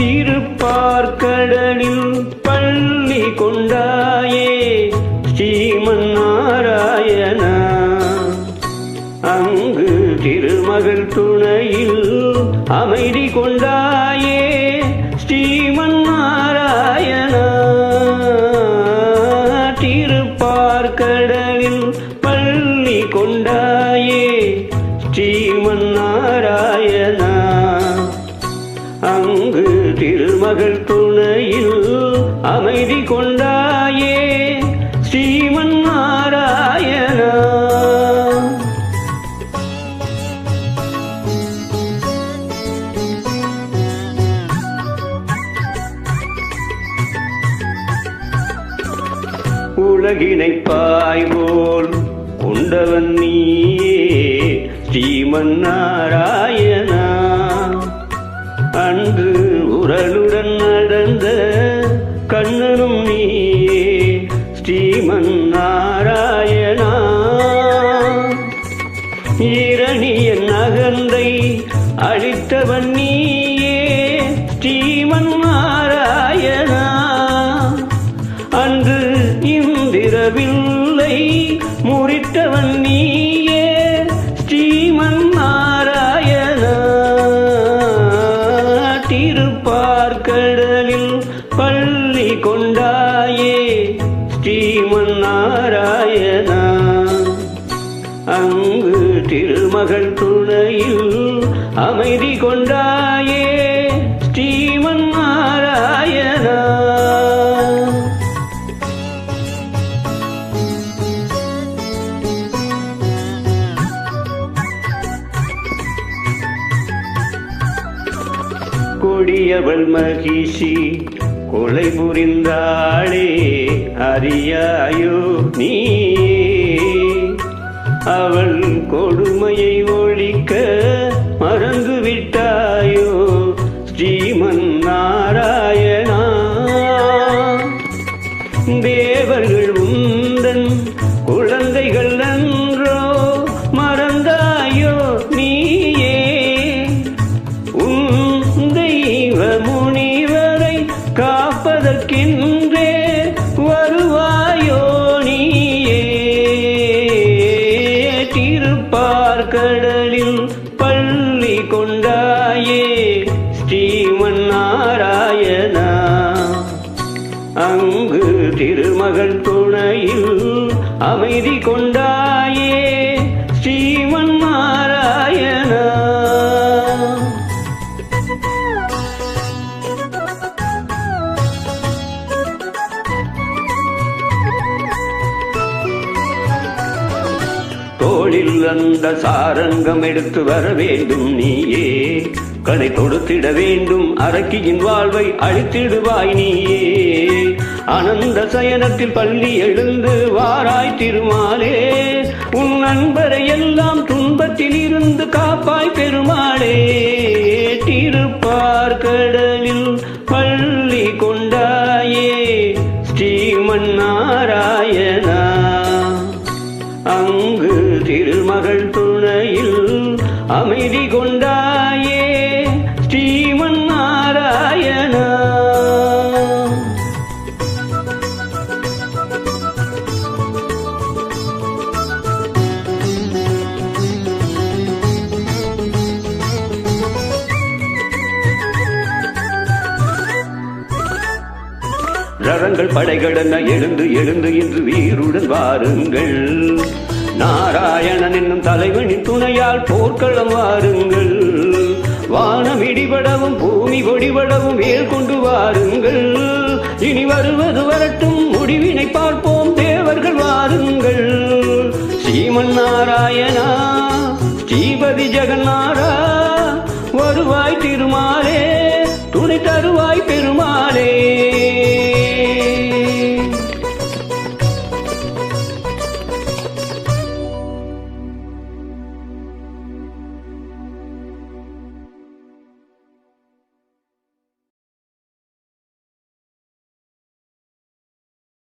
திருப்பார்கடலில் பள்ளி கொண்டாயே ஸ்ரீமன் நாராயணா அங்கு திருமகள் துணையில் அமைதி கொண்டாயே ஸ்ரீமன் நாராயணா திருப்பார்கடலில் பள்ளி கொண்டாயே ஸ்ரீமன் நாராயணா மகள் துணையில் அமைதி கொண்டாயே ஸ்ரீமன் நாராயணா. உலகினை பாய்வோல் கொண்டவன் நீயே ஸ்ரீமன் நாராயணா. அன்று குரலுடன் நடந்த கண்ணனும் நீ ஸ்ரீமன் நாராயணா. ஈரணியன் நகந்தை அழித்தவன் நீயே ஸ்ரீமன் நாராயணா அங்கு திருமகள் துணையில் அமைதி கொண்டாயே ஸ்ரீமன் நாராயணா கொடியவள் மகிஷி கொலை புரிந்தாளே. அறியாயோ நீ அவள் கொடுமையை ஒழிக்க மறந்து விட்டாயோ ஸ்ரீமன் நாராயணா. தேவர்கள் உந்தன் குழந்தைகள் நன்றோ? மறந்தாயோ நீயே? உன் தெய்வ முனிவரை காப்பதற்கென்றே திருப்பார்கடலில் பள்ளி கொண்டாயே ஸ்ரீமன் நாராயணா அங்கு திருமகள் துணையில் அமைதி கொண்டாயே. தோளில் அந்த சாரங்கம் எடுத்து வர வேண்டும் நீயே. கணை தொடுத்திட வேண்டும் அரக்கியின் வாழ்வை அழித்திடுவாய் நீயே. அனந்த சயனத்தில் பள்ளி எழுந்து வாராய் திருமாலே. உன் நண்பரை எல்லாம் துன்பத்தில் இருந்து காப்பாய் பெருமாளே. திருப்பார்கடலில் கடலில் மகள் துணையில் அமைதி கொண்டாயே ஸ்ரீமன் நாராயணா ரதங்கள் படைகடன எழுந்து எழுந்து இன்று வீருடன் வாருங்கள். நாராயணன் என்னும் தலைவனின் துணையால் போர்க்களம் வாருங்கள். வானம் இடிபடவும் பூமி ஒடிபடவும் வேல் கொண்டு வாருங்கள். இனி வருவது வரட்டும் முடிவினை பார்ப்போம் தேவர்கள் வாருங்கள். ஸ்ரீமன் நாராயணா ஸ்ரீபதி ஜெகநாரா வருவாய் திருமாலே துணை தருவாய்